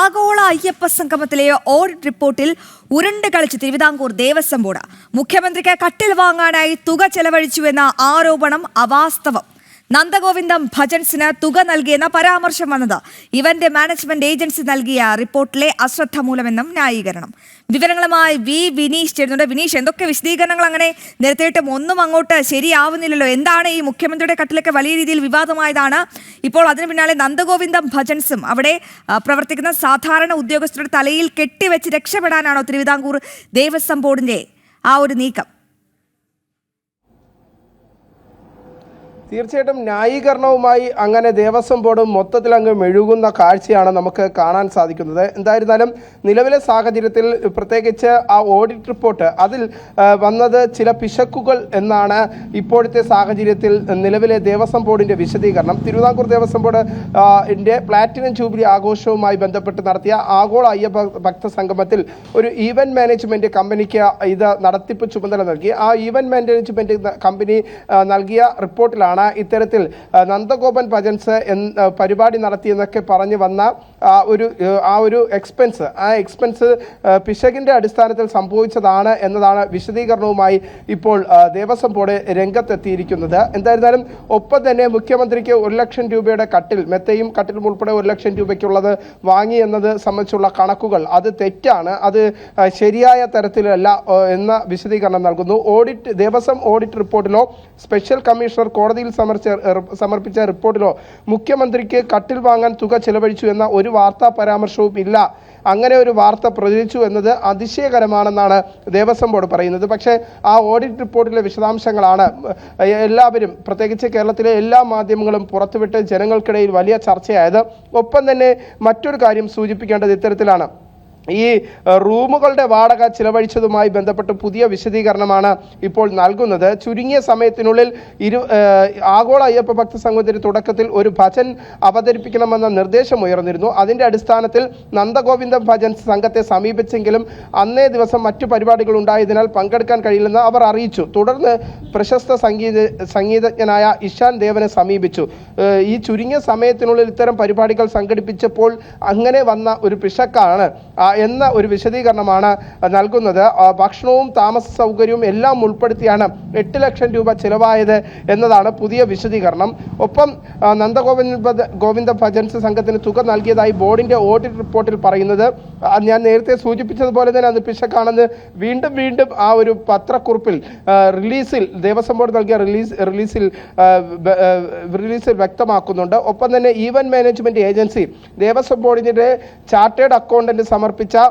ആഗോള അയ്യപ്പ സംഗമത്തിലെ ഓഡിറ്റ് റിപ്പോർട്ടിൽ ഉരുണ്ട് കളിച്ച് തിരുവിതാംകൂർ ദേവസ്വം ബോർഡ്. മുഖ്യമന്ത്രിക്ക് കട്ടിൽ വാങ്ങാനായി തുക ചെലവഴിച്ചുവെന്ന ആരോപണം അവാസ്തവം. നന്ദഗോവിന്ദം ഭജൻസിന് തുക നൽകിയെന്ന പരാമർശം വന്നത്. ഇവന്റെ മാനേജ്മെന്റ് ഏജൻസി നൽകിയ റിപ്പോർട്ടിലെ അശ്രദ്ധ മൂലമെന്നും ന്യായീകരണം. വിവരങ്ങളുമായി വി വിനീഷ് ചേരുന്നുണ്ട്. വിനീഷ് എന്തൊക്കെ വിശദീകരണങ്ങൾ അങ്ങനെ നിരത്തിയിട്ടും ഒന്നും അങ്ങോട്ട് ശരിയാവുന്നില്ലല്ലോ? എന്താണ് ഈ മുഖ്യമന്ത്രിയുടെ കട്ടിലൊക്കെ വലിയ രീതിയിൽ വിവാദമായതാണ്? ഇപ്പോൾ അതിന് പിന്നാലെ നന്ദഗോവിന്ദം ഭജൻസും അവിടെ പ്രവർത്തിക്കുന്ന സാധാരണ ഉദ്യോഗസ്ഥരുടെ തലയിൽ കെട്ടിവെച്ച് രക്ഷപ്പെടാനാണോ തിരുവിതാംകൂർ ദേവസ്വം ബോർഡിന്റെ ആ ഒരു നീക്കം? തീർച്ചയായിട്ടും ന്യായീകരണവുമായി അങ്ങനെ ദേവസ്വം ബോർഡ് മൊത്തത്തിൽ അങ്ങ് മെഴുകുന്ന കാഴ്ചയാണ് നമുക്ക് കാണാൻ സാധിക്കുന്നത്. എന്തായിരുന്നാലും നിലവിലെ സാഹചര്യത്തിൽ പ്രത്യേകിച്ച് ആ ഓഡിറ്റ് റിപ്പോർട്ട് അതിൽ വന്നത് ചില പിശക്കുകൾ എന്നാണ് ഇപ്പോഴത്തെ സാഹചര്യത്തിൽ നിലവിലെ ദേവസ്വം ബോർഡിന്റെ വിശദീകരണം. Thiruvithamkoor Devaswom board platinum jubilee ആഘോഷവുമായി ബന്ധപ്പെട്ട് നടത്തിയ ആഗോള അയ്യ ഭക്ത സംഗമത്തിൽ ഒരു ഈവന്റ് മാനേജ്മെന്റ് കമ്പനിക്ക് ഇത് നടത്തിപ്പ് ചുമതല നൽകി. ആ ഈവന്റ് മാനേജ്മെന്റ് കമ്പനി നൽകിയ റിപ്പോർട്ടിലാണ് ഇത്തരത്തിൽ നന്ദഗോപൻ ഭജൻസ് പരിപാടി നടത്തിയെന്നൊക്കെ പറഞ്ഞു വന്ന ഒരു ആ, ആ ഒരു എക്സ്പെൻസ് ആ എക്സ്പെൻസ് പിശകിന്റെ അടിസ്ഥാനത്തിൽ സംഭവിച്ചതാണ് എന്നതാണ് വിശദീകരണവുമായി ഇപ്പോൾ ആ, ദേവസ്വം ബോർഡ് രംഗത്തെത്തിയിരിക്കുന്നത്. എന്തായിരുന്നാലും ഒപ്പം തന്നെ മുഖ്യമന്ത്രിക്ക് ഒരു ലക്ഷം രൂപയുടെ കട്ടിൽ മെത്തയും കട്ടിലും ഉൾപ്പെടെ ഒരു ലക്ഷം രൂപയ്ക്കുള്ളത് വാങ്ങി എന്നത് സംബന്ധിച്ചുള്ള കണക്കുകൾ. അത് തെറ്റാണ്. അത് ശരിയായ തരത്തിലല്ല എന്ന വിശദീകരണം നൽകുന്നു. ഓഡിറ്റ് ദേവസ്വം ഓഡിറ്റ് റിപ്പോർട്ടിലോ സ്പെഷ്യൽ കമ്മീഷണർ കോടതിയിൽ സമർപ്പിച്ച റിപ്പോർട്ടിലോ മുഖ്യമന്ത്രിക്ക് കട്ടിൽ വാങ്ങാൻ തുക ചെലവഴിച്ചു എന്ന ഒരു വാർത്താ പരാമർശവും ഇല്ല. അങ്ങനെ ഒരു വാർത്ത പ്രചരിച്ചു എന്നത് അതിശയകരമാണെന്നാണ് ദേവസ്വം ബോർഡ് പറയുന്നത്. പക്ഷേ ആ ഓഡിറ്റ് റിപ്പോർട്ടിലെ വിശദാംശങ്ങളാണ്. എല്ലാവരും പ്രത്യേകിച്ച് കേരളത്തിലെ എല്ലാ മാധ്യമങ്ങളും പുറത്തുവിട്ട് ജനങ്ങൾക്കിടയിൽ വലിയ ചർച്ചയായത്. ഒപ്പം തന്നെ മറ്റൊരു കാര്യം സൂചിപ്പിക്കേണ്ടത് ഇത്തരത്തിലാണ്. ഈ റൂമുകളുടെ വാടക ചിലവഴിച്ചതുമായി ബന്ധപ്പെട്ട് പുതിയ വിശദീകരണമാണ് ഇപ്പോൾ നൽകുന്നത്. ചുരുങ്ങിയ സമയത്തിനുള്ളിൽ ഇരു ആഗോള അയ്യപ്പ ഭക്ത സംഘത്തിന് തുടക്കത്തിൽ ഒരു ഭജൻ അവതരിപ്പിക്കണമെന്ന നിർദ്ദേശം ഉയർന്നിരുന്നു. അതിന്റെ അടിസ്ഥാനത്തിൽ നന്ദഗോവിന്ദ ഭജൻ സംഘത്തെ സമീപിച്ചെങ്കിലും അന്നേ ദിവസം മറ്റു പരിപാടികൾ ഉണ്ടായതിനാൽ പങ്കെടുക്കാൻ കഴിയില്ലെന്ന് അവർ അറിയിച്ചു. തുടർന്ന് പ്രശസ്ത സംഗീത സംഗീതജ്ഞനായ ഇഷാൻ ദേവനെ സമീപിച്ചു. ഈ ചുരുങ്ങിയ സമയത്തിനുള്ളിൽ ഇത്തരം പരിപാടികൾ സംഘടിപ്പിച്ചപ്പോൾ അങ്ങനെ വന്ന ഒരു പിശക്കാണ്. എന്ന ഒരു വിശദീകരണമാണ് നൽകുന്നത്. ഭക്ഷണവും താമസ സൗകര്യവും എല്ലാം ഉൾപ്പെടുത്തിയാണ് എട്ട് ലക്ഷം രൂപ ചിലവായത് എന്നതാണ് പുതിയ വിശദീകരണം. ഒപ്പം നന്ദഗോവിന്ദ ഗോവിന്ദ ഭജൻസ് സംഘത്തിന് തുക നൽകിയതായി ബോർഡിന്റെ ഓഡിറ്റ് റിപ്പോർട്ടിൽ പറയുന്നത്. ഞാൻ നേരത്തെ സൂചിപ്പിച്ചതുപോലെ തന്നെ അത് പിശക്കാണെന്ന് വീണ്ടും വീണ്ടും ആ ഒരു പത്രക്കുറിപ്പിൽ റിലീസിൽ ദേവസ്വം ബോർഡ് നൽകിയ റിലീസ് റിലീസിൽ റിലീസിൽ വ്യക്തമാക്കുന്നുണ്ട്. ഒപ്പം തന്നെ ഈവൻ മാനേജ്മെന്റ് ഏജൻസി ദേവസ്വം ബോർഡിന്റെ ചാർട്ടേഡ് അക്കൗണ്ടന്റ് സമർപ്പിച്ച ആ,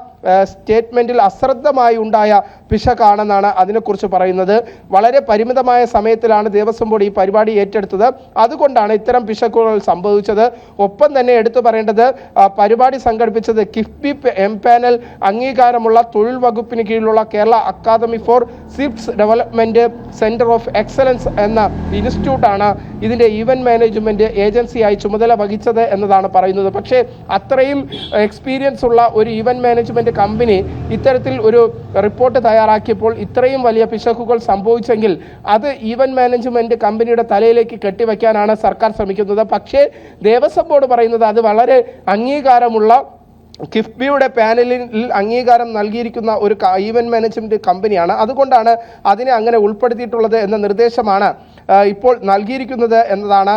സ്റ്റേറ്റ്മെന്റിൽ അശ്രദ്ധമായി ഉണ്ടായ പിശകാണെന്നാണ് അതിനെക്കുറിച്ച് പറയുന്നത്. വളരെ പരിമിതമായ സമയത്തിലാണ് ദേവസ്വം ബോർഡ് ഈ പരിപാടി ഏറ്റെടുത്തത്. അതുകൊണ്ടാണ് ഇത്തരം പിശക്കുകൾ സംഭവിച്ചത്. ഒപ്പം തന്നെ എടുത്തു പറയേണ്ടത് പരിപാടി സംഘടിപ്പിച്ചത് കിഫ്ബി എം പാനൽ അംഗീകാരമുള്ള തൊഴിൽ വകുപ്പിന് കീഴിലുള്ള Kerala academy for skills development centre of excellence എന്ന ഇൻസ്റ്റിറ്റ്യൂട്ടാണ് ഇതിന്റെ ഈവന്റ് മാനേജ്മെന്റ് ഏജൻസിയായി ചുമതല വഹിച്ചത് എന്നതാണ് പറയുന്നത്. പക്ഷേ അത്രയും എക്സ്പീരിയൻസ് ഉള്ള ഒരു ഈവന്റ് മാനേജ്മെന്റ് കമ്പനി ഇത്തരത്തിൽ ഒരു റിപ്പോർട്ട് തയ്യാറാക്കിയപ്പോൾ ഇത്രയും വലിയ പിശകുകൾ സംഭവിച്ചെങ്കിൽ അത് ഈവന്റ് മാനേജ്മെന്റ് കമ്പനിയുടെ തലയിലേക്ക് കെട്ടിവെക്കാനാണ് സർക്കാർ ശ്രമിക്കുന്നത്. പക്ഷേ ദേവസ്വം ബോർഡ് പറയുന്നത് അത് വളരെ അംഗീകാരമുള്ള കിഫ്ബിയുടെ പാനലിൽ അംഗീകാരം നൽകിയിരിക്കുന്ന ഒരു ഈവന്റ് മാനേജ്മെന്റ് കമ്പനിയാണ് അതുകൊണ്ടാണ് അതിനെ അങ്ങനെ ഉൾപ്പെടുത്തിയിട്ടുള്ളത് എന്ന നിർദ്ദേശമാണ്. ഇപ്പോൾ നൽകിയിരിക്കുന്നത് എന്നതാണ്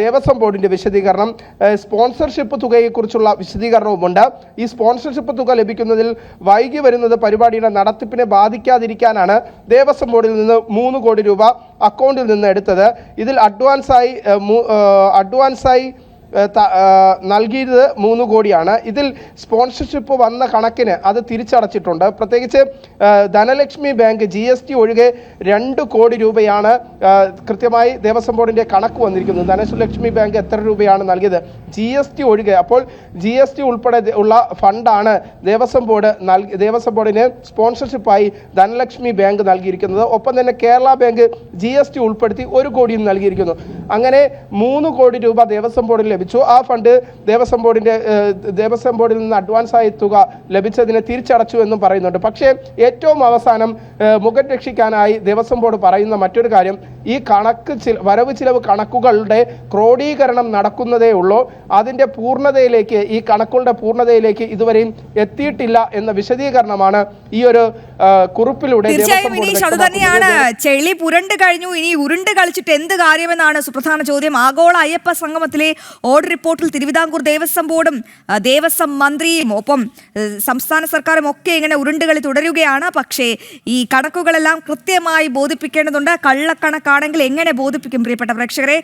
ദേവസ്വം ബോർഡിന്റെ വിശദീകരണം. സ്പോൺസർഷിപ്പ് തുകയെക്കുറിച്ചുള്ള വിശദീകരണവുമുണ്ട്. ഈ സ്പോൺസർഷിപ്പ് തുക ലഭിക്കുന്നതിൽ വൈകി വരുന്നത് പരിപാടിയുടെ നടത്തിപ്പിനെ ബാധിക്കാതിരിക്കാനാണ് ദേവസ്വം ബോർഡിൽ നിന്ന് മൂന്ന് കോടി രൂപ അക്കൗണ്ടിൽ നിന്ന് എടുത്തത്. ഇതിൽ അഡ്വാൻസായി അഡ്വാൻസായി നൽകിയത് മൂന്ന് കോടിയാണ്. ഇതിൽ സ്പോൺസർഷിപ്പ് വന്ന കണക്കിന് അത് തിരിച്ചടച്ചിട്ടുണ്ട്. പ്രത്യേകിച്ച് Dhanlaxmi bank G S T ഒഴികെ രണ്ട് കോടി രൂപയാണ് കൃത്യമായി ദേവസ്വം ബോർഡിന്റെ കണക്ക് വന്നിരിക്കുന്നത്. ധനലക്ഷ്മി ബാങ്ക് എത്ര രൂപയാണ് നൽകിയത്? ജി എസ് ടി ഒഴികെ. അപ്പോൾ ജി എസ് ടി ഉൾപ്പെടെ ഉള്ള ഫണ്ടാണ് ദേവസ്വം ബോർഡ് നൽകി ദേവസ്വം ബോർഡിന് സ്പോൺസർഷിപ്പായി ധനലക്ഷ്മി ബാങ്ക് നൽകിയിരിക്കുന്നത്. ഒപ്പം തന്നെ Kerala bank G S T ഉൾപ്പെടുത്തി ഒരു കോടിയും നൽകിയിരിക്കുന്നു. അങ്ങനെ മൂന്ന് കോടി രൂപ ദേവസ്വം ബോർഡിൽ ലഭിച്ചു. ആ ഫണ്ട് ദേവസ്വം ബോർഡിന്റെ ദേവസ്വം ബോർഡിൽ നിന്ന് അഡ്വാൻസ് ആയി തുക ലഭിച്ചതിനെ തിരിച്ചടച്ചു എന്നും പറയുന്നുണ്ട്. പക്ഷേ ഏറ്റവും അവസാനം മുഖം രക്ഷിക്കാനായി ദേവസ്വം ബോർഡ് പറയുന്ന മറ്റൊരു കാര്യം ഈ കണക്ക് ചില വരവ് ചിലവ് കണക്കുകളുടെ ക്രോഡീകരണം നടക്കുന്നതേ ഉള്ളൂ. അതിന്റെ പൂർണതയിലേക്ക് ഈ കണക്കുകളുടെ പൂർണതയിലേക്ക് ഇതുവരെയും എത്തിയിട്ടില്ല എന്ന വിശദീകരണമാണ് ഈ ഒരു കുറിപ്പിലൂടെ അത് തന്നെയാണ്. ചെളി പുരണ്ട് കഴിഞ്ഞു ഇനി ഉരുണ്ട് കളിച്ചിട്ട് എന്ത് കാര്യമെന്നാണ് സുപ്രധാന ചോദ്യം. ആഗോള അയ്യപ്പ സംഗമത്തിലെ ഓർഡർ റിപ്പോർട്ടിൽ തിരുവിതാംകൂർ ദേവസ്വം ബോർഡും ദേവസ്വം മന്ത്രിയും ഒപ്പം സംസ്ഥാന സർക്കാരും ഒക്കെ ഇങ്ങനെ ഉരുണ്ടുകളി തുടരുകയാണ്. പക്ഷേ ഈ കണക്കുകളെല്ലാം കൃത്യമായി ബോധിപ്പിക്കേണ്ടതുണ്ട്. കള്ളക്കണക്കാണെങ്കിൽ എങ്ങനെ ബോധിപ്പിക്കും പ്രിയപ്പെട്ട പ്രേക്ഷകരെ?